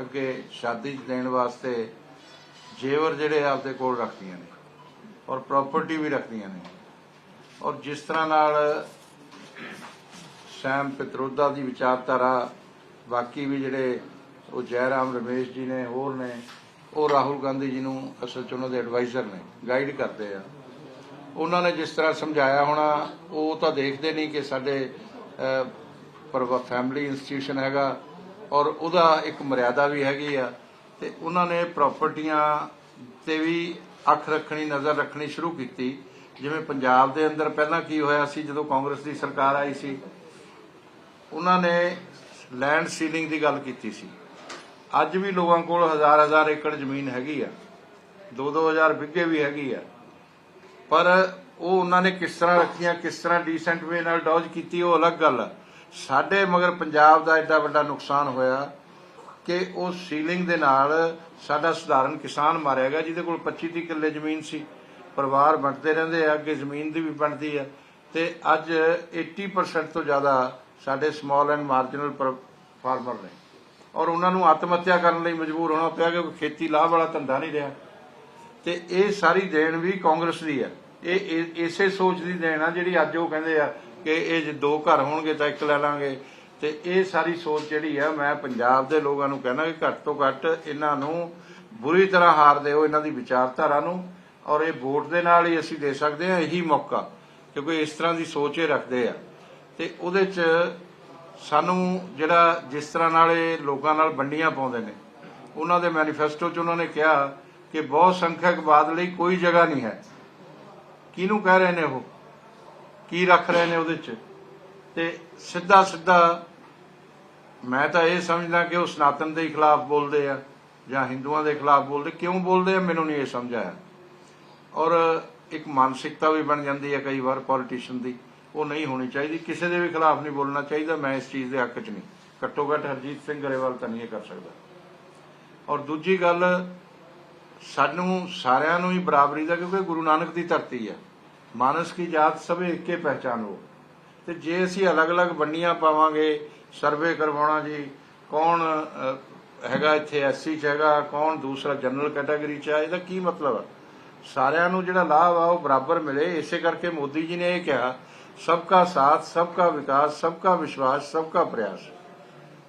ਅੱਗੇ ਸ਼ਾਦੀ 'ਚ ਦੇਣ ਵਾਸਤੇ ਜੇਵਰ ਜਿਹੜੇ ਆਪਦੇ ਕੋਲ ਰੱਖਦੀਆਂ ਨੇ ਔਰ ਪ੍ਰਾਪਰਟੀ ਵੀ ਰੱਖਦੀਆਂ ਨੇ। ਔਰ ਜਿਸ ਤਰ੍ਹਾਂ ਨਾਲ ਸੈਮ ਪਿਤਰੋਦਾ ਦੀ ਵਿਚਾਰਧਾਰਾ, ਬਾਕੀ ਵੀ ਜਿਹੜੇ ਉਹ ਜੈਰਾਮ ਰਮੇਸ਼ ਜੀ ਨੇ, ਹੋਰ ਨੇ, ਉਹ ਰਾਹੁਲ ਗਾਂਧੀ ਜੀ ਨੂੰ ਅਸਲ 'ਚ ਉਹਨਾਂ ਦੇ ਐਡਵਾਈਜ਼ਰ ਨੇ ਗਾਈਡ ਕਰਦੇ ਆ। ਉਹਨਾਂ ਨੇ ਜਿਸ ਤਰ੍ਹਾਂ ਸਮਝਾਇਆ ਹੋਣਾ, ਉਹ ਤਾਂ ਦੇਖਦੇ ਨਹੀਂ ਕਿ ਸਾਡੇ ਪਰ ਫੈਮਿਲੀ ਇੰਸਟੀਟਿਊਸ਼ਨ ਹੈਗਾ ਔਰ ਉਹਦਾ ਇੱਕ ਮਰਿਆਦਾ ਵੀ ਹੈਗੀ ਆ ਤੇ ਉਹਨਾਂ ਨੇ ਪ੍ਰਾਪਰਟੀਆਂ ਤੇ ਵੀ ਅੱਖ ਰੱਖਣੀ, ਨਜ਼ਰ ਰੱਖਣੀ ਸ਼ੁਰੂ ਕੀਤੀ। ਜਿਵੇਂ ਪੰਜਾਬ ਦੇ ਅੰਦਰ ਪਹਿਲਾਂ ਕੀ ਹੋਇਆ ਸੀ, ਜਦੋਂ ਕਾਂਗਰਸ ਦੀ ਸਰਕਾਰ ਆਈ ਸੀ, ਉਹਨਾਂ ਨੇ ਲੈਂਡ ਸੀਲਿੰਗ ਦੀ ਗੱਲ ਕੀਤੀ ਸੀ। ਅੱਜ ਵੀ ਲੋਕਾਂ ਕੋਲ ਹਜ਼ਾਰ ਹਜ਼ਾਰ ਏਕੜ ਜ਼ਮੀਨ ਹੈਗੀ ਆ। 2-2000 ਬਿੱਗੇ ਵੀ ਹੈਗੀ ਆ। ਪਰ ਉਹ ਉਹਨਾਂ ਨੇ ਕਿਸ ਤਰ੍ਹਾਂ ਰੱਖੀਆਂ, ਕਿਸ ਤਰ੍ਹਾਂ ਡੀਸੈਂਟ ਵੇ ਨਾਲ ਡੌਜ ਕੀਤੀ, ਉਹ ਅਲੱਗ ਗੱਲ ਆ। ਸਾਡੇ ਮਗਰ ਪੰਜਾਬ ਦਾ ਐਡਾ ਵੱਡਾ ਨੁਕਸਾਨ ਹੋਇਆ ਕਿ ਉਹ ਸੀਲਿੰਗ ਦੇ ਨਾਲ ਸਾਡਾ ਸਧਾਰਨ ਕਿਸਾਨ ਮਾਰਿਆ ਗਿਆ, ਜਿਹਦੇ ਕੋਲ 25 30 ਕਿੱਲੇ ਜ਼ਮੀਨ ਸੀ। ਪਰਿਵਾਰ ਵੰਡਦੇ ਰਹਿੰਦੇ ਆ, ਅੱਗੇ ਜ਼ਮੀਨ ਦੀ ਵੀ ਬਣਦੀ ਆ। ਤੇ ਅੱਜ 80% ਤੋਂ ਜ਼ਿਆਦਾ ਸਾਡੇ ਸਮਾਲ ਐਂਡ ਮਾਰਜਨਲ ਫਾਰਮਰ ਨੇ। ਔਰ ਉਹਨਾਂ ਨੂੰ ਆਤਮ ਹੱਤਿਆ ਕਰਨ ਲਈ ਮਜਬੂਰ ਹੋਣਾ ਪਿਆ ਕਿ ਖੇਤੀ ਲਾਭ ਵਾਲਾ ਧੰਦਾ ਨਹੀਂ ਰਿਹਾ। ਤੇ ਇਹ ਸਾਰੀ ਦੇਣ ਵੀ ਕਾਂਗਰਸ ਦੀ ਹੈ ਇਹ- ਇਸੇ ਸੋਚ ਦੀ ਦੇਣ ਆ ਜਿਹੜੀ ਅੱਜ ਉਹ ਕਹਿੰਦੇ ਆ ਕਿ ਇਹ ਜੇ ਦੋ ਘਰ ਹੋਣਗੇ ਤਾਂ ਇੱਕ ਲੈ ਲਾਂਗੇ। ਤੇ ਇਹ ਸਾਰੀ ਸੋਚ ਜਿਹੜੀ ਆ, ਮੈਂ ਪੰਜਾਬ ਦੇ ਲੋਕਾਂ ਨੂੰ ਕਹਿਣਾ ਕਿ ਘੱਟ ਤੋਂ ਘੱਟ ਇਹਨਾਂ ਨੂੰ ਬੁਰੀ ਤਰ੍ਹਾਂ ਹਾਰ ਦਿਓ, ਇਹਨਾਂ ਦੀ ਵਿਚਾਰਧਾਰਾ ਨੂੰ। ਔਰ ਇਹ ਵੋਟ ਦੇ ਨਾਲ ਹੀ ਅਸੀਂ ਦੇ ਸਕਦੇ ਹਾਂ, ਇਹੀ ਮੌਕਾ। ਕਿਉਂਕਿ ਇਸ ਤਰ੍ਹਾਂ ਦੀ ਸੋਚ ਇਹ ਰੱਖਦੇ ਆ। ਤੇ ਉਹਦੇ 'ਚ ਸਾਨੂੰ ਜਿਹੜਾ ਜਿਸ ਤਰ੍ਹਾਂ ਨਾਲ ਇਹ ਲੋਕਾਂ ਨਾਲ ਵੰਡੀਆਂ ਪਾਉਂਦੇ ਨੇ, ਉਹਨਾਂ ਦੇ ਮੈਨੀਫੈਸਟੋ 'ਚ ਉਹਨਾਂ ਨੇ ਕਿਹਾ ਕਿ ਬਹੁਤ ਸੰਖਿਅਕ ਬਾਦ ਲਈ ਕੋਈ ਜਗ੍ਹਾ ਨਹੀਂ ਹੈ। ਕਿਹਨੂੰ ਕਹਿ ਰਹੇ ਨੇ ਉਹ? ਕੀ ਰੱਖ ਰਹੇ ਨੇ ਉਹਦੇ 'ਚ? ਤੇ ਸਿੱਧਾ ਸਿੱਧਾ ਮੈਂ ਤਾਂ ਇਹ ਸਮਝਦਾ ਕਿ ਉਹ ਸਨਾਤਨ ਦੇ ਖਿਲਾਫ ਬੋਲਦੇ ਆ ਜਾਂ ਹਿੰਦੂਆਂ ਦੇ ਖਿਲਾਫ ਬੋਲਦੇ। ਕਿਉਂ ਬੋਲਦੇ ਆ? ਮੈਨੂੰ ਨਹੀਂ ਇਹ ਸਮਝ ਆਇਆ। ਔਰ ਇੱਕ ਮਾਨਸਿਕਤਾ ਵੀ ਬਣ ਜਾਂਦੀ ਹੈ ਕਈ ਵਾਰ ਪੋਲੀਟੀਸ਼ੀਅਨ ਦੀ। ਉਹ ਨਹੀਂ ਹੋਣੀ ਚਾਹੀਦੀ। ਕਿਸੇ ਦੇ ਵੀ ਖਿਲਾਫ ਨਹੀਂ ਬੋਲਣਾ ਚਾਹੀਦਾ। ਮੈਂ ਇਸ ਚੀਜ਼ ਦੇ ਹੱਕ 'ਚ ਨਹੀਂ। ਘੱਟੋ ਘੱਟ ਹਰਜੀਤ ਸਿੰਘ ਗਰੇਵਾਲ ਤਾਂ ਨਹੀਂ ਇਹ ਕਰ ਸਕਦਾ। ਔਰ ਦੂਜੀ ਗੱਲ, ਸਾਨੂੰ ਸਾਰਿਆਂ ਨੂੰ ਹੀ ਬਰਾਬਰੀ ਦਾ ਕਿਉਂਕਿ ਗੁਰੂ ਨਾਨਕ ਦੀ ਧਰਤੀ ਹੈ ਮਾਨਸ ਕੀ ਜਾਤ ਸਭੇ ਇੱਕੇ ਪਹਿਚਾਨ। ਹੋ ਤੇ ਜੇ ਅਸੀਂ ਅਲੱਗ-ਅਲੱਗ ਵੰਡੀਆਂ ਪਾਵਾਂਗੇ ਸਰਵੇ ਕਰਵਾਉਣਾ ਜੀ ਕੌਣ ਅਹ, ਹੈਗਾ ਇੱਥੇ ਐਸਸੀ ਚ ਹੈਗਾ ਕੌਣ ਦੂਸਰਾ ਜਨਰਲ ਕੈਟਾਗਰੀ ਚ ਹੈ ਇਹਦਾ ਕੀ ਮਤਲਬ ਹੈ ਸਾਰਿਆਂ ਨੂੰ ਜਿਹੜਾ ਲਾਭ ਆ ਉਹ ਬਰਾਬਰ ਮਿਲੇ। ਇਸੇ ਕਰਕੇ ਮੋਦੀ ਜੀ ਨੇ ਇਹ ਕਿਹਾ ਸਬਕਾ ਸਾਥ ਸਬਕਾ ਵਿਕਾਸ ਸਬਕਾ ਵਿਸ਼ਵਾਸ ਸਬਕਾ ਪ੍ਰਯਾਸ।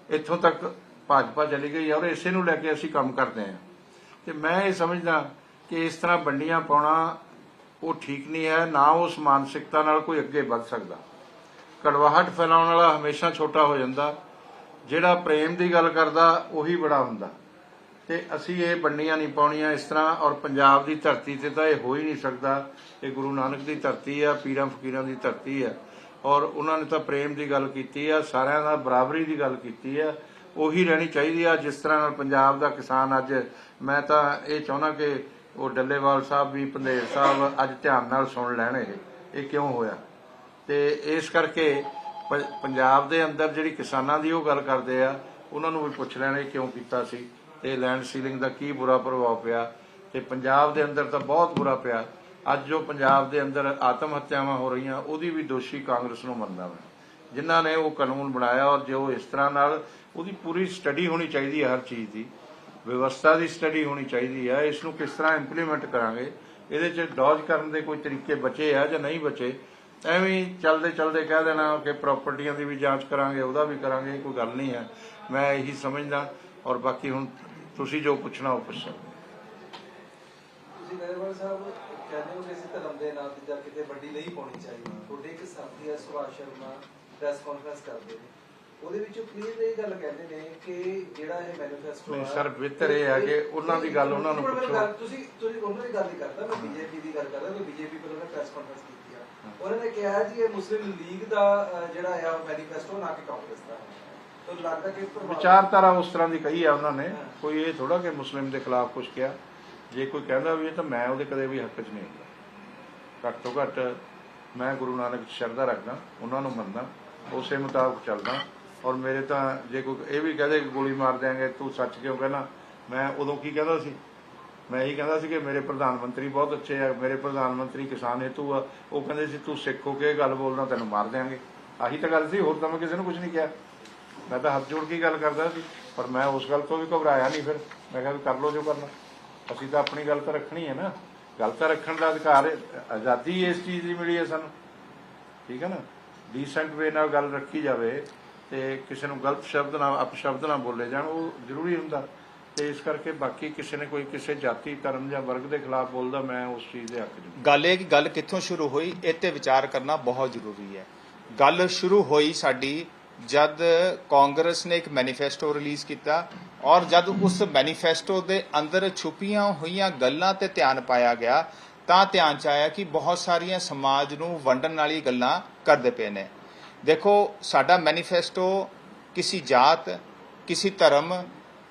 ਇੱਥੋਂ ਤੱਕ ਭਾਜਪਾ ਚਲੀ ਗਈ ਔਰ ਇਸੇ ਨੂੰ ਲੈ ਕੇ ਅਸੀਂ ਕੰਮ ਕਰਦੇ ਹਾਂ ਤੇ ਮੈਂ ਇਹ ਸਮਝਦਾ ਕਿ ਇਸ ਤਰ੍ਹਾਂ ਵੰਡੀਆਂ ਪਾਉਣਾ ਉਹ ਠੀਕ ਨਹੀਂ ਹੈ, ਨਾ ਉਸ ਮਾਨਸਿਕਤਾ ਨਾਲ ਕੋਈ ਅੱਗੇ ਵੱਧ ਸਕਦਾ। ਕੜਵਾਹਟ ਫੈਲਾਉਣ ਵਾਲਾ ਹਮੇਸ਼ਾ ਛੋਟਾ ਹੋ ਜਾਂਦਾ। ਜਿਹੜਾ ਪ੍ਰੇਮ ਦੀ ਗੱਲ ਕਰਦਾ, ਉਹੀ ਬੜਾ ਹੁੰਦਾ। ਤੇ ਅਸੀਂ ਇਹ ਵੰਡੀਆਂ ਨਹੀਂ ਪਾਉਣੀਆਂ ਇਸ ਤਰ੍ਹਾਂ, ਔਰ ਪੰਜਾਬ ਦੀ ਧਰਤੀ ਤੇ ਤਾਂ ਇਹ ਹੋ ਹੀ ਨਹੀਂ ਸਕਦਾ। ਇਹ ਗੁਰੂ ਨਾਨਕ ਦੀ ਧਰਤੀ ਆ, ਪੀਰਾਂ ਫਕੀਰਾਂ ਦੀ ਧਰਤੀ ਆ। ਔਰ ਉਹਨਾਂ ਨੇ ਤਾਂ ਪ੍ਰੇਮ ਦੀ ਗੱਲ ਕੀਤੀ ਆ, ਸਾਰਿਆਂ ਨਾਲ ਬਰਾਬਰੀ ਦੀ ਗੱਲ ਕੀਤੀ ਆ। ਉਹੀ ਰਹਿਣੀ ਚਾਹੀਦੀ ਆ, ਜਿਸ ਤਰ੍ਹਾਂ ਨਾਲ ਪੰਜਾਬ ਦਾ ਕਿਸਾਨ ਅੱਜ, ਮੈਂ ਤਾਂ ਇਹ ਚਾਹੁੰਦਾ ਕਿ ਉਹ ਡੱਲੇਵਾਲ ਸਾਹਿਬ ਵੀ, ਪੰਧੇਰ ਸਾਹਿਬ ਅੱਜ ਧਿਆਨ ਨਾਲ ਸੁਣ ਲੈਣ ਇਹ। ਇਹ ਕਿਉਂ ਹੋਇਆ? ਤੇ ਇਸ ਕਰਕੇ ਪੰਜਾਬ ਦੇ ਅੰਦਰ ਜਿਹੜੀ ਕਿਸਾਨਾਂ ਦੀ ਉਹ ਗੱਲ ਕਰਦੇ ਆ, ਉਹਨਾਂ ਨੂੰ ਵੀ ਪੁੱਛ ਲੈਣਾ ਕਿਉਂ ਕੀਤਾ ਸੀ। ਤੇ ਲੈਂਡ ਸੀਲਿੰਗ ਦਾ ਕੀ ਬੁਰਾ ਪ੍ਰਭਾਵ ਪਿਆ। ਤੇ ਪੰਜਾਬ ਦੇ ਅੰਦਰ ਤਾਂ ਬਹੁਤ ਬੁਰਾ ਪਿਆ। ਅੱਜ ਜੋ ਪੰਜਾਬ ਦੇ ਅੰਦਰ ਆਤਮ ਹੱਤਿਆਵਾਂ ਹੋ ਰਹੀਆਂ, ਉਹਦੀ ਵੀ ਦੋਸ਼ੀ ਕਾਂਗਰਸ ਨੂੰ ਮੰਨਦਾ ਮੈਂ। ਜਿਨ੍ਹਾਂ ਨੇ ਉਹ ਕਾਨੂੰਨ ਬਣਾਇਆ ਔਰ ਜੋ ਇਸ ਤਰ੍ਹਾਂ ਨਾਲ ਉਹਦੀ ਪੂਰੀ ਸਟੱਡੀ ਹੋਣੀ ਚਾਹੀਦੀ ਹੈ ਹਰ ਚੀਜ਼ ਦੀ। ਵਿਵਸਥਾ ਦੀ ਸਟੱਡੀ ਹੋਣੀ ਚਾਹੀਦੀ ਹੈ ਇਸ ਨੂੰ ਕਿਸ ਤਰ੍ਹਾਂ ਇੰਪਲੀਮੈਂਟ ਕਰਾਂਗੇ, ਇਹਦੇ 'ਚ ਡੌਜ ਕਰਨ ਦੇ ਕੋਈ ਤਰੀਕੇ ਬਚੇ ਆ ਜਾਂ ਨਹੀਂ ਬਚੇ, ਐਵੇਂ ਹੀ ਚਲਦੇ ਕਹਿ ਦੇਣਾ ਕਿ ਪ੍ਰਾਪਰਟੀਆਂ ਦੀ ਵੀ ਜਾਂਚ ਕਰਾਂਗੇ, ਉਹਦਾ ਵੀ ਕਰਾਂਗੇ ਕੋਈ ਗੱਲ ਨਹੀਂ ਹੈ ਮੈਂ ਇਹੀ ਸਮਝਦਾ, ਔਰ ਬਾਕੀ ਹੁਣ ਤੁਸੀਂ ਜੋ ਪੁੱਛਣਾ ਉਹ ਪੁੱਛੋ। ਤੁਸੀਂ ਗਰੇਵਾਲ ਸਾਹਿਬ, ਕਹਿੰਦੇ ਹੋ ਕਿ ਅਸੀਂ ਧਰਮ ਦੇ ਨਾਮ ਤੇ ਜਾਂ ਕਿਤੇ ਵੱਡੀ ਨਹੀਂ ਪਾਉਣੀ ਚਾਹੀਦੀ। ਤੁਹਾਡੇ ਇੱਕ ਸਾਥੀ ਹੈ ਸੁਭਾਸ਼ ਸ਼ਰਮਾ ਪ੍ਰੈਸ ਕਾਨਫਰੰਸ ਕਰਦੇ ਨੇ। ਉਹਦੇ ਵਿੱਚ ਕਲੀਅਰ ਇਹ ਗੱਲ ਕਹਿੰਦੇ ਨੇ ਕਿ ਜਿਹੜਾ ਇਹ ਮੈਨੀਫੈਸਟੋ ਨਹੀਂ, sir, ਬਿਹਤਰ ਇਹ ਹੈ ਕਿ ਉਹਨਾਂ ਦੀ ਗੱਲ ਉਹਨਾਂ ਨੂੰ ਪੁੱਛੋ। ਤੁਸੀਂ ਤੁਸੀਂ ਉਹਨਾਂ ਦੀ ਗੱਲ ਨਹੀਂ ਕਰਦਾ ਮੈਂ ਬੀਜੇਪੀ ਦੀ ਗੱਲ ਕਰਦਾ ਮੈਂ ਬੀਜੇਪੀ ਕੋਲ ਉਹਨੇ ਪ੍ਰੈਸ ਕਾਨਫਰੰਸ ਕੀਤੀ ਆ। ਉਹਨਾਂ ਨੇ ਕਿਹਾ ਜੀ ਇਹ ਮੁਸਲਿਮ ਲੀਗ ਦਾ ਜਿਹੜਾ ਆ ਮੈਨੀਫੈਸਟੋ ਨਾ ਕਿ ਕਾਂਗਰਸ ਦਾ। ਤਾਂ ਲੱਗਦਾ ਕਿ ਵਿਚਾਰਧਾਰਾ ਉਸ ਤਰ੍ਹਾਂ ਦੀ ਕਹੀ ਆ ਉਹਨਾਂ ਨੇ ਕੋਈ ਇਹ ਥੋੜਾ ਕਿ ਮੁਸਲਿਮ ਦੇ ਖਿਲਾਫ ਕੁਝ ਕਿਹਾ। ਜੇ ਕੋਈ ਕਹਿੰਦਾ ਵੀ ਇਹ ਤਾਂ ਮੈਂ ਉਹਦੇ ਕਦੇ ਵੀ ਹੱਕ 'ਚ ਨਹੀਂ ਹੁੰਦਾ। ਘੱਟ ਤੋਂ ਘੱਟ ਮੈਂ ਗੁਰੂ ਨਾਨਕ ਸ਼ਰਧਾ ਰੱਖਦਾ ਉਹਨਾਂ ਨੂੰ ਮੰਨਦਾ ਉਸੇ ਮੁਤਾਬਕ ਚੱਲਦਾ। ਔਰ ਮੇਰੇ ਤਾਂ ਜੇ ਕੋਈ ਇਹ ਵੀ ਕਹਦੇ ਕਿ ਗੋਲੀ ਮਾਰ ਦਿਆਂਗੇ, ਤੂੰ ਸੱਚ ਕਿਉਂ ਕਹਿਣਾ? ਮੈਂ ਉਦੋਂ ਕੀ ਕਹਿੰਦਾ ਸੀ? ਮੈਂ ਇਹੀ ਕਹਿੰਦਾ ਸੀ ਕਿ ਮੇਰੇ ਪ੍ਰਧਾਨ ਮੰਤਰੀ ਬਹੁਤ ਅੱਛੇ ਆ, ਮੇਰੇ ਪ੍ਰਧਾਨ ਮੰਤਰੀ ਕਿਸਾਨ ਹੇਤੂ ਆ। ਉਹ ਕਹਿੰਦੇ ਸੀ, ਤੂੰ ਸਿੱਖ ਹੋ ਕੇ ਇਹ ਗੱਲ ਬੋਲਦਾ, ਤੈਨੂੰ ਮਾਰ ਦਿਆਂਗੇ। ਆਹੀ ਤਾਂ ਗੱਲ ਸੀ, ਹੋਰ ਤਾਂ ਮੈਂ ਕਿਸੇ ਨੂੰ ਕੁਝ ਨਹੀਂ ਕਿਹਾ। ਮੈਂ ਤਾਂ ਹੱਥ ਜੋੜ ਕੇ ਗੱਲ ਕਰਦਾ ਸੀ, ਪਰ ਮੈਂ ਉਸ ਗੱਲ ਤੋਂ ਵੀ ਘਬਰਾਇਆ ਨਹੀਂ ਫਿਰ। ਮੈਂ ਕਿਹਾ ਵੀ ਕਰ ਲਓ ਜੋ ਕਰਨਾ। ਅਸੀਂ ਤਾਂ ਆਪਣੀ ਗੱਲ ਤਾਂ ਰੱਖਣੀ ਹੈ ਨਾ। ਗੱਲ ਤਾਂ ਰੱਖਣ ਦਾ ਅਧਿਕਾਰ ਆਜ਼ਾਦੀ ਇਸ ਚੀਜ਼ ਦੀ ਮਿਲੀ ਹੈ ਸਾਨੂੰ। ਠੀਕ ਹੈ ਨਾ? ਡੀਸੈਂਟ ਵੇ ਨਾਲ ਗੱਲ ਰੱਖੀ ਜਾਵੇ। ਤੇ ਕਿਸੇ ਨੂੰ ਗਲਤ ਸ਼ਬਦ ਨਾ ਅਪਸ਼ਬਦ ਨਾ ਬੋਲੇ ਜਾਣ, ਉਹ ਜ਼ਰੂਰੀ ਹੁੰਦਾ। ਤੇ ਇਸ ਕਰਕੇ ਬਾਕੀ ਕਿਸੇ ਨੇ ਕੋਈ ਕਿਸੇ ਜਾਤੀ, ਧਰਮ ਜਾਂ ਵਰਗ ਦੇ ਖਿਲਾਫ ਬੋਲਦਾ, ਮੈਂ ਉਸ ਚੀਜ਼ ਦੇ ਹੱਕ ਨਹੀਂ। ਗੱਲ ਇਹ ਕਿ ਗੱਲ ਕਿੱਥੋਂ ਸ਼ੁਰੂ ਹੋਈ, ਇਹ ਤੇ ਵਿਚਾਰ ਕਰਨਾ ਬਹੁਤ ਜ਼ਰੂਰੀ ਹੈ। ਗੱਲ ਸ਼ੁਰੂ ਹੋਈ ਸਾਡੀ ਜਦ ਕਾਂਗਰਸ ਨੇ ਇੱਕ ਮੈਨੀਫੈਸਟੋ ਰਿਲੀਜ਼ ਕੀਤਾ ਔਰ ਜਦ ਉਸ ਮੈਨੀਫੈਸਟੋ ਦੇ ਅੰਦਰ ਛੁਪੀਆਂ ਹੋਈਆਂ ਗੱਲਾਂ ਤੇ ਧਿਆਨ ਪਾਇਆ ਗਿਆ, ਤਾਂ ਧਿਆਨ ਚ ਆਇਆ ਕਿ ਬਹੁਤ ਸਾਰੀਆਂ ਸਮਾਜ ਨੂੰ ਵੰਡਣ ਵਾਲੀ ਗੱਲਾਂ ਕਰਦੇ ਪਏ ਨੇ। ਦੇਖੋ, ਸਾਡਾ ਮੈਨੀਫੈਸਟੋ ਕਿਸੇ ਜਾਤ, ਕਿਸੇ ਧਰਮ,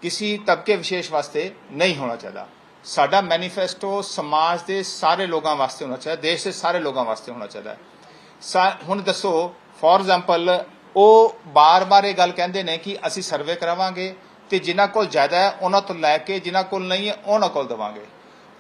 ਕਿਸੇ ਤਬਕੇ ਵਿਸ਼ੇਸ਼ ਵਾਸਤੇ ਨਹੀਂ ਹੋਣਾ ਚਾਹੀਦਾ। ਸਾਡਾ ਮੈਨੀਫੈਸਟੋ ਸਮਾਜ ਦੇ ਸਾਰੇ ਲੋਕਾਂ ਵਾਸਤੇ ਹੋਣਾ ਚਾਹੀਦਾ, ਦੇਸ਼ ਦੇ ਸਾਰੇ ਲੋਕਾਂ ਵਾਸਤੇ ਹੋਣਾ ਚਾਹੀਦਾ। ਹੁਣ ਦੱਸੋ ਫੋਰ ਐਗਜ਼ਾਮਪਲ ਉਹ ਬਾਰ-ਬਾਰ ਇਹ ਗੱਲ ਕਹਿੰਦੇ ਨੇ ਕਿ ਅਸੀਂ ਸਰਵੇ ਕਰਾਵਾਂਗੇ ਤੇ ਜਿਨ੍ਹਾਂ ਕੋਲ ਜ਼ਿਆਦਾ ਹੈ, ਉਹਨਾਂ ਤੋਂ ਲੈ ਕੇ ਜਿਨ੍ਹਾਂ ਕੋਲ ਨਹੀਂ ਹੈ, ਉਹਨਾਂ ਕੋਲ ਦਵਾਂਗੇ।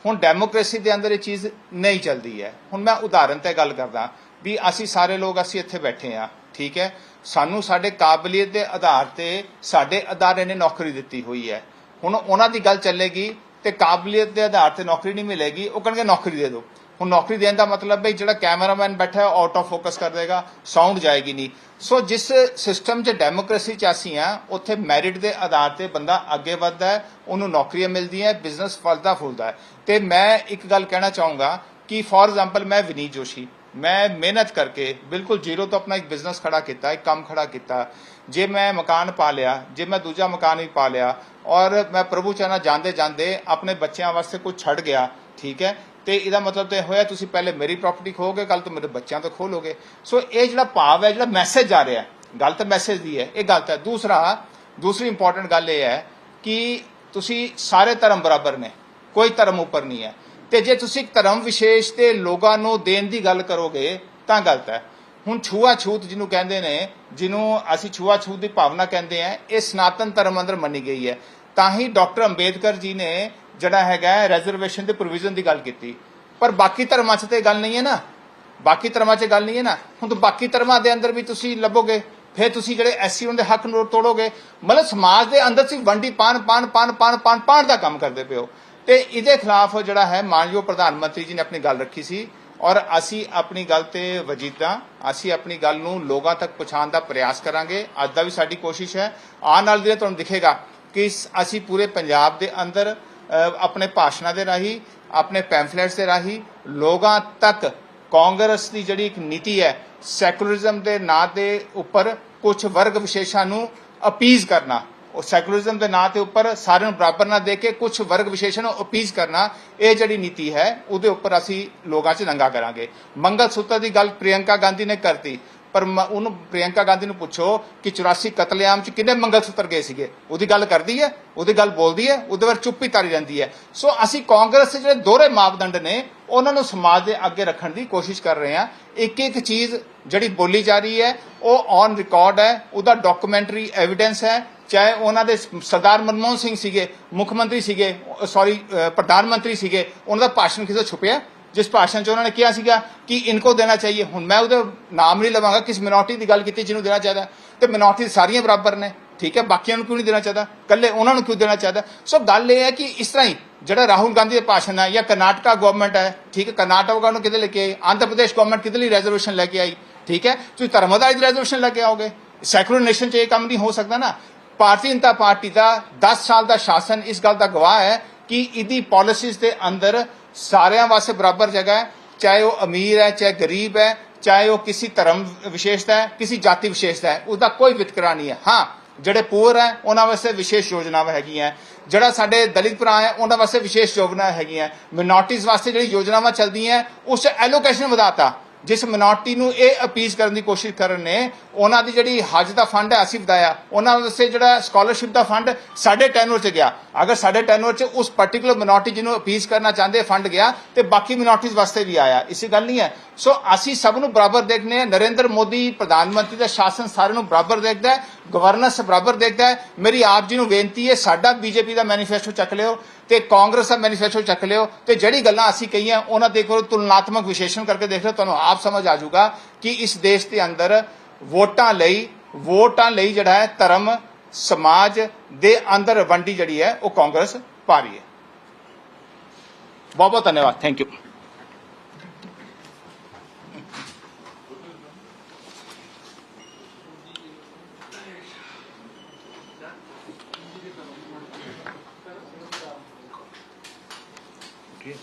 ਹੁਣ ਡੈਮੋਕ੍ਰੇਸੀ ਦੇ ਅੰਦਰ ਇਹ ਚੀਜ਼ ਨਹੀਂ ਚੱਲਦੀ ਹੈ। ਹੁਣ ਮੈਂ ਉਦਾਹਰਨ ਤੇ ਗੱਲ ਕਰਦਾ। ਵੀ ਅਸੀਂ ਸਾਰੇ ਲੋਕ ਅਸੀਂ ਇੱਥੇ ਬੈਠੇ ਆ ਠੀਕ ਹੈ? ਸਾਨੂੰ ਸਾਡੇ ਕਾਬਲੀਅਤ ਦੇ ਆਧਾਰ ਤੇ ਸਾਡੇ ਅਦਾਰੇ ਨੇ ਨੌਕਰੀ ਦਿੱਤੀ ਹੋਈ ਹੈ। ਹੁਣ ਉਹਨਾਂ ਦੀ ਗੱਲ ਚੱਲੇਗੀ ਤੇ ਕਾਬਲੀਅਤ ਦੇ ਆਧਾਰ ਤੇ ਨੌਕਰੀ ਨਹੀਂ ਮਿਲੇਗੀ, ਉਹ ਕਹਿਣਗੇ ਨੌਕਰੀ ਦੇ ਦਿਓ। ਹੁਣ ਨੌਕਰੀ ਦੇਣ ਦਾ ਮਤਲਬ ਹੈ ਜਿਹੜਾ ਕੈਮਰਾਮੈਨ ਬੈਠਾ ਹੈ ਆਊਟ ਆਫ ਫੋਕਸ ਕਰ ਦੇਗਾ ਸਾਊਂਡ ਜਾਏਗੀ ਨਹੀਂ। ਸੋ ਜਿਸ ਸਿਸਟਮ 'ਚ ਡੈਮੋਕ੍ਰੇਸੀ 'ਚ ਅਸੀਂ ਆ ਉੱਥੇ ਮੈਰਿਟ ਦੇ ਆਧਾਰ ਤੇ ਬੰਦਾ ਅੱਗੇ ਵੱਧਦਾ ਹੈ, ਉਹਨੂੰ ਨੌਕਰੀਆਂ ਮਿਲਦੀਆਂ ਬਿਜ਼ਨਸ ਫਲਦਾ ਫੁੱਲਦਾ ਹੈ। ਤੇ ਮੈਂ ਇੱਕ ਗੱਲ ਕਹਿਣਾ ਚਾਹੂੰਗਾ ਕਿ ਫੋਰ ਐਗਜ਼ਾਮਪਲ ਮੈਂ ਵਿਨੀਤ ਜੋਸ਼ੀ ਮੈਂ ਮਿਹਨਤ ਕਰਕੇ, ਬਿਲਕੁਲ ਜ਼ੀਰੋ ਤੋਂ ਆਪਣਾ ਇੱਕ ਬਿਜ਼ਨਸ ਖੜਾ ਕੀਤਾ, ਇੱਕ ਕੰਮ ਖੜਾ ਕੀਤਾ। ਜੇ ਮੈਂ ਮਕਾਨ ਪਾ ਲਿਆ, ਜੇ ਮੈਂ ਦੂਜਾ ਮਕਾਨ ਵੀ ਪਾ ਲਿਆ, ਔਰ ਮੈਂ ਪ੍ਰਭੂ ਚਾਹਨਾ ਜਾਂਦੇ ਜਾਂਦੇ ਆਪਣੇ ਬੱਚਿਆਂ ਵਾਸਤੇ ਕੁਝ ਛੱਡ ਗਿਆ, ਠੀਕ ਹੈ? ਤੇ ਇਹਦਾ ਮਤਲਬ ਤੇ ਹੋਇਆ, ਤੁਸੀਂ ਪਹਿਲੇ ਮੇਰੀ ਪ੍ਰਾਪਰਟੀ ਖੋਗੇ ਕੱਲ ਤੋਂ ਮੇਰੇ ਬੱਚਿਆਂ ਤੋਂ ਖੋਲੋਗੇ। ਸੋ ਇਹ ਜਿਹੜਾ ਭਾਵ ਹੈ, ਜਿਹੜਾ ਮੈਸੇਜ ਆ ਰਿਹਾ ਗ਼ਲਤ ਮੈਸੇਜ ਦੀ ਹੈ, ਇਹ ਗਲਤ ਹੈ। ਦੂਸਰਾ, ਦੂਸਰੀ ਇੰਪੋਰਟੈਂਟ ਗੱਲ ਇਹ ਹੈ ਕਿ ਤੁਸੀਂ ਸਾਰੇ ਧਰਮ ਬਰਾਬਰ ਨੇ, ਕੋਈ ਧਰਮ ਉੱਪਰ ਨਹੀਂ ਹੈ। ਤੇ ਜੇ ਤੁਸੀਂ ਧਰਮ ਵਿਸ਼ੇਸ਼ ਤੇ ਲੋਕਾਂ ਨੂੰ ਦੇਣ ਦੀ ਗੱਲ ਕਰੋਗੇ, ਤਾਂ ਗਲਤ ਹੈ। ਹੁਣ ਛੂਆ ਛੂਤ ਜਿਹਨੂੰ ਕਹਿੰਦੇ ਨੇ, ਜਿਹਨੂੰ ਅਸੀਂ ਛੂਆ ਛੂਤ ਦੀ ਭਾਵਨਾ ਕਹਿੰਦੇ ਆ ਇਹ ਸਨਾਤਨ ਧਰਮ ਅੰਦਰ ਮੰਨੀ ਗਈ ਹੈ। ਤਾਂ ਹੀ ਡਾਕਟਰ ਅੰਬੇਦਕਰ ਜੀ ਨੇ ਜਿਹੜਾ ਹੈਗਾ ਰਿਜ਼ਰਵੇਸ਼ਨ ਦੇ ਪ੍ਰੋਵੀਜ਼ਨ ਦੀ ਗੱਲ ਕੀਤੀ। ਪਰ ਬਾਕੀ ਧਰਮਾਂ 'ਚ ਤੇ ਗੱਲ ਨਹੀਂ ਹੈ ਨਾ। ਬਾਕੀ ਧਰਮਾਂ 'ਚ ਗੱਲ ਨਹੀਂ ਹੈ ਨਾ। ਹੁਣ ਤਾਂ ਬਾਕੀ ਧਰਮਾਂ ਦੇ ਅੰਦਰ ਵੀ ਤੁਸੀਂ ਲੱਭੋਗੇ, ਫਿਰ ਤੁਸੀਂ ਜਿਹੜੇ ਐਸਸੀ ਉਹਨਾਂ ਦੇ ਹੱਕ ਨੂੰ ਤੋੜੋਗੇ। ਮਤਲਬ ਸਮਾਜ ਦੇ ਅੰਦਰ ਤੁਸੀਂ ਵੰਡੀ ਪਾਣ ਪਾਣ ਪਾਣ ਪਾਣ ਪਾਣ ਪਾਣ ਦਾ ਕੰਮ ਕਰਦੇ ਪਿਓ ਤੇ ਇਹਦੇ ਖਿਲਾਫ ਜਿਹੜਾ ਹੈ ਮਾਨਯੋਗ ਪ੍ਰਧਾਨ ਮੰਤਰੀ ਜੀ ਨੇ ਆਪਣੀ ਗੱਲ ਰੱਖੀ ਸੀ ਔਰ ਅਸੀਂ ਆਪਣੀ ਗੱਲ ਤੇ ਵਜੀਦਾ ਅਸੀਂ ਆਪਣੀ ਗੱਲ ਨੂੰ ਲੋਕਾਂ ਤੱਕ ਪਹੁੰਚਾਉਣ ਦਾ ਪ੍ਰਯਾਸ ਕਰਾਂਗੇ। ਅੱਜ ਦਾ ਵੀ ਸਾਡੀ ਕੋਸ਼ਿਸ਼ ਹੈ। ਆਉਣ ਵਾਲੇ ਦਿਨ ਤੁਹਾਨੂੰ ਦਿਖੇਗਾ ਕਿ ਅਸੀਂ ਪੂਰੇ ਪੰਜਾਬ ਦੇ ਅੰਦਰ ਆਪਣੇ ਭਾਸ਼ਣਾਂ ਦੇ ਰਾਹੀਂ, ਆਪਣੇ ਪੈਂਫਲੇਟਸ ਦੇ ਰਾਹੀਂ ਲੋਕਾਂ ਤੱਕ ਕਾਂਗਰਸ ਦੀ ਜਿਹੜੀ ਇੱਕ ਨੀਤੀ ਹੈ, ਸੈਕੂਲਰਿਜ਼ਮ ਦੇ ਨਾਂ ਦੇ ਉੱਪਰ ਕੁਝ ਵਰਗ ਵਿਸ਼ੇਸ਼ਾਂ ਨੂੰ ਅਪੀਜ਼ ਕਰਨਾ ਉਹ ਸੈਕੂਲਰਿਜ਼ਮ ਦੇ ਨਾਂ ਤੇ ਉੱਪਰ ਸਾਰਿਆਂ ਨੂੰ ਬਰਾਬਰ ਨਾ ਦੇ ਕੇ ਕੁਝ ਵਰਗ ਵਿਸ਼ੇਸ਼ਾਂ ਨੂੰ ਅਪੀਜ਼ ਕਰਨਾ, ਇਹ ਜਿਹੜੀ ਨੀਤੀ ਹੈ, ਉਹਦੇ ਉੱਪਰ ਅਸੀਂ ਲੋਕਾਂ 'ਚ ਨੰਗਾ ਕਰਾਂਗੇ। ਮੰਗਲ ਸੂਤਰ ਦੀ ਗੱਲ ਪ੍ਰਿਯੰਕਾ ਗਾਂਧੀ ਨੇ ਕਰਤੀ, ਪਰ ਉਹਨੂੰ ਪ੍ਰਿਯੰਕਾ ਗਾਂਧੀ ਨੂੰ ਪੁੱਛੋ ਕਿ 84 ਕਤਲੇਆਮ 'ਚ ਕਿੰਨੇ ਮੰਗਲ ਸੂਤਰ ਗਏ ਸੀਗੇ? ਉਹਦੀ ਗੱਲ ਕਰਦੀ ਹੈ, ਉਹਦੀ ਗੱਲ ਬੋਲਦੀ ਹੈ, ਉਹਦੇ ਬਾਰੇ ਚੁੱਪ ਹੀ ਤਾਰੀ ਰਹਿੰਦੀ ਹੈ। ਸੋ ਅਸੀਂ ਕਾਂਗਰਸ ਦੇ ਜਿਹੜੇ ਦੋਹਰੇ ਮਾਪਦੰਡ ਨੇ, ਉਹਨਾਂ ਨੂੰ ਸਮਾਜ ਦੇ ਅੱਗੇ ਰੱਖਣ ਦੀ ਕੋਸ਼ਿਸ਼ ਕਰ ਰਹੇ ਹਾਂ। ਇੱਕ ਇੱਕ ਚੀਜ਼ ਜਿਹੜੀ ਬੋਲੀ ਜਾ ਰਹੀ ਹੈ, ਉਹ ਔਨ ਰਿਕਾਰਡ ਹੈ, ਉਹਦਾ ਡਾਕੂਮੈਂਟਰੀ ਐਵੀਡੈਂਸ ਹੈ ਚਾਹੇ ਉਹਨਾਂ ਦੇ ਸਰਦਾਰ ਮਨਮੋਹਨ ਸਿੰਘ ਸੀਗੇ, ਮੁੱਖ ਮੰਤਰੀ ਸੀਗੇ ਸੌਰੀ ਪ੍ਰਧਾਨ ਮੰਤਰੀ ਸੀਗੇ, ਉਹਨਾਂ ਦਾ ਭਾਸ਼ਣ ਕਿਸੇ ਛੁਪਿਆ। ਜਿਸ ਭਾਸ਼ਣ 'ਚ ਉਹਨਾਂ ਨੇ ਕਿਹਾ ਸੀਗਾ ਕਿ ਇਨਕੋ ਦੇਣਾ ਚਾਹੀਏ। ਹੁਣ ਮੈਂ ਉਹਦਾ ਨਾਮ ਨਹੀਂ ਲਵਾਂਗਾ, ਕਿਸ ਮਿਨੋਰਟੀ ਦੀ ਗੱਲ ਕੀਤੀ ਜਿਹਨੂੰ ਦੇਣਾ ਚਾਹੀਦਾ। ਤੇ ਮਿਨੋਰਟੀ ਸਾਰੀਆਂ ਬਰਾਬਰ ਨੇ, ਠੀਕ ਹੈ? ਬਾਕੀਆਂ ਨੂੰ ਕਿਉਂ ਨਹੀਂ ਦੇਣਾ ਚਾਹੀਦਾ? ਕੱਲੇ ਉਹਨਾਂ ਨੂੰ ਕਿਉਂ ਦੇਣਾ ਚਾਹੀਦਾ? ਸੋ ਗੱਲ ਇਹ ਹੈ ਕਿ ਇਸ ਤਰ੍ਹਾਂ ਹੀ ਜਿਹੜਾ ਰਾਹੁਲ ਗਾਂਧੀ ਦੇ ਭਾਸ਼ਣ ਹੈ ਜਾਂ ਕਰਨਾਟਕਾ ਗਵਰਨਮੈਂਟ ਹੈ ਠੀਕ ਹੈ? ਕਰਨਾਟਕਾ ਨੂੰ ਕਿਤੇ ਲੈ ਕੇ ਆਈ ਆਂਧਰ ਪ੍ਰਦੇਸ਼ ਗਵਰਨਮੈਂਟ ਕਿਤੇ ਲਈ ਰਿਜ਼ਰਵੇਸ਼ਨ ਲੈ ਕੇ ਆਈ? ਠੀਕ ਹੈ? ਤੁਸੀਂ ਧਰਮਦਾਇ ਦੀ ਰਿਜ਼ਰਵੇਸ਼ਨ ਲੈ ਕੇ ਆਓਗੇ। ਸੈਕੂਲਰ ਨੇਸ਼ਨ 'ਚ ਇਹ ਕੰਮ ਨਹੀਂ ਹੋ ਸਕਦਾ ਨਾ। ਭਾਰਤੀ ਜਨਤਾ ਪਾਰਟੀ ਦਾ 10 ਸਾਲ ਦਾ ਸ਼ਾਸਨ ਇਸ ਗੱਲ ਦਾ ਗਵਾਹ ਹੈ ਕਿ ਇਹਦੀ ਪਾਲਿਸੀਜ਼ ਦੇ ਅੰਦਰ ਸਾਰਿਆਂ ਵਾਸਤੇ ਬਰਾਬਰ ਜਗ੍ਹਾ ਹੈ। ਚਾਹੇ ਉਹ ਅਮੀਰ ਹੈ, ਚਾਹੇ ਗਰੀਬ ਹੈ, ਚਾਹੇ ਉਹ ਕਿਸੇ ਧਰਮ ਵਿਸ਼ੇਸ਼ਤਾ ਹੈ, ਕਿਸੇ ਜਾਤੀ ਵਿਸ਼ੇਸ਼ਤਾ ਹੈ, ਉਹਦਾ ਕੋਈ ਵਿਤਕਰਾ ਨਹੀਂ ਹੈ। ਹਾਂ, ਜਿਹੜੇ ਪੂਰ ਹੈ, ਉਹਨਾਂ ਵਾਸਤੇ ਵਿਸ਼ੇਸ਼ ਯੋਜਨਾਵਾਂ ਹੈਗੀਆਂ ਜਿਹੜਾ ਸਾਡੇ ਦਲਿਤ ਭਰਾ ਹੈ, ਉਹਨਾਂ ਵਾਸਤੇ ਵਿਸ਼ੇਸ਼ ਯੋਜਨਾ ਹੈਗੀਆਂ ਮਿਨੋਰਟੀਜ਼ ਵਾਸਤੇ ਜਿਹੜੀ ਯੋਜਨਾਵਾਂ ਚੱਲਦੀਆਂ ਉਸ 'ਚ ਐਲੋਕੇਸ਼ਨ ਵਧਾਤਾ। ਜਿਸ ਮਿਨੋਰਟੀ ਨੂੰ ਇਹ ਅਪੀਜ਼ ਕਰਨ ਦੀ ਕੋਸ਼ਿਸ਼ ਕਰਨ ਨੇ, ਉਹਨਾਂ ਦੀ ਜਿਹੜੀ ਹੱਜ ਦਾ ਫੰਡ ਹੈ, ਅਸੀਂ ਵਧਾਇਆ। ਉਹਨਾਂ ਵਾਸਤੇ ਜਿਹੜਾ ਸਕਾਲਰਸ਼ਿਪ ਦਾ ਫੰਡ ਸਾਡੇ ਟੈਨੋਰ 'ਚ ਗਿਆ। ਅਗਰ ਸਾਡੇ ਟੈਨੋਰ 'ਚ ਉਸ ਪਾਰਟਿਕੂਲਰ ਮਿਨੋਰਟੀ ਜਿਹਨੂੰ ਅਪੀਜ਼ ਕਰਨਾ ਚਾਹੁੰਦੇ ਫੰਡ ਗਿਆ, ਤੇ ਬਾਕੀ ਮਿਨੋਰਟੀਜ਼ ਵਾਸਤੇ ਵੀ ਆਇਆ। ਇਸੇ ਗੱਲ ਨਹੀਂ ਹੈ। ਸੋ ਅਸੀਂ ਸਭ ਨੂੰ ਬਰਾਬਰ ਦੇਖਨੇ ਆ ਨਰਿੰਦਰ ਮੋਦੀ ਪ੍ਰਧਾਨ ਮੰਤਰੀ ਦਾ ਸ਼ਾਸਨ ਸਾਰਿਆਂ ਨੂੰ ਬਰਾਬਰ ਦੇਖਦਾ ਹੈ। ਗਵਰਨੈਂਸ ਬਰਾਬਰ ਦੇਖਦਾ ਹੈ। ਮੇਰੀ ਆਪ ਜੀ ਨੂੰ ਬੇਨਤੀ ਹੈ, ਸਾਡਾ ਬੀਜੇਪੀ ਦਾ ਮੈਨੀਫੈਸਟੋ ਚੱਕ ਲਿਓ। ਤੇ ਕਾਂਗਰਸ ਦਾ ਮੈਨੀਫੈਸਟੋ ਚੱਕ ਲਿਓ ਤੇ ਜਿਹੜੀ ਗੱਲਾਂ ਅਸੀਂ ਕਹੀਆਂ, ਉਹਨਾਂ ਦੇ ਕੋਲ ਤੁਲਨਾਤਮਕ ਵਿਸ਼ੇਸ਼ਣ ਕਰਕੇ ਦੇਖ ਲਿਓ, ਤੁਹਾਨੂੰ ਆਪ ਸਮਝ ਆ ਜਾਊਗਾ ਕਿ ਇਸ ਦੇਸ਼ ਦੇ ਅੰਦਰ ਵੋਟਾਂ ਲਈ ਵੋਟਾਂ ਲਈ ਜਿਹੜਾ ਹੈ ਧਰਮ, ਸਮਾਜ ਦੇ ਅੰਦਰ ਵੰਡੀ ਜਿਹੜੀ ਹੈ, ਉਹ ਕਾਂਗਰਸ ਪਾ ਰਹੀ ਹੈ। ਬਹੁਤ ਬਹੁਤ ਧੰਨਵਾਦ। Thank you Okay.